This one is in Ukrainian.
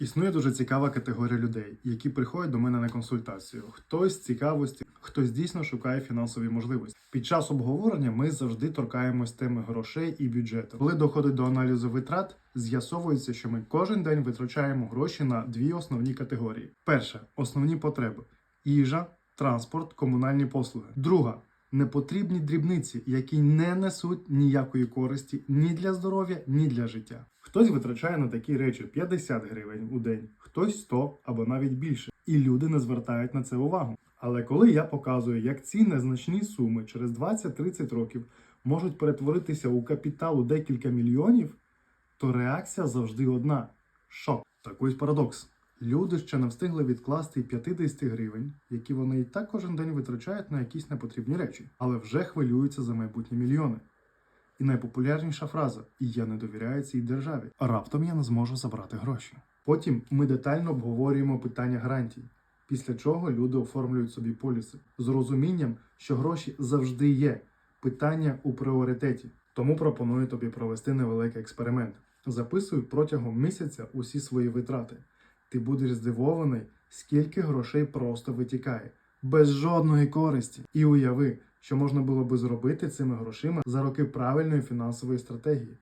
Існує дуже цікава категорія людей, які приходять до мене на консультацію. Хтось з цікавості, хтось дійсно шукає фінансові можливості. Під час обговорення ми завжди торкаємось теми грошей і бюджету. Коли доходить до аналізу витрат, з'ясовується, що ми кожен день витрачаємо гроші на дві основні категорії: перша основні потреби: їжа, транспорт, комунальні послуги. Друга непотрібні дрібниці, які не несуть ніякої користі ні для здоров'я, ні для життя. Хтось витрачає на такі речі 50 гривень у день, хтось 100 або навіть більше, і люди не звертають на це увагу. Але коли я показую, як ці незначні суми через 20-30 років можуть перетворитися у капітал у декілька мільйонів, то реакція завжди одна шок. Так парадокс. Люди ще не встигли відкласти й 50 гривень, які вони і так кожен день витрачають на якісь непотрібні речі, але вже хвилюються за майбутні мільйони. І найпопулярніша фраза я не довіряю цій державі. Раптом я не зможу забрати гроші. Потім ми детально обговорюємо питання гарантій, після чого люди оформлюють собі поліси з розумінням, що гроші завжди є. Питання у пріоритеті. Тому пропоную тобі провести невеликий експеримент. Записуй протягом місяця усі свої витрати. Ти будеш здивований, скільки грошей просто витікає, без жодної користі. І уяви, що можна було би зробити цими грошима за роки правильної фінансової стратегії.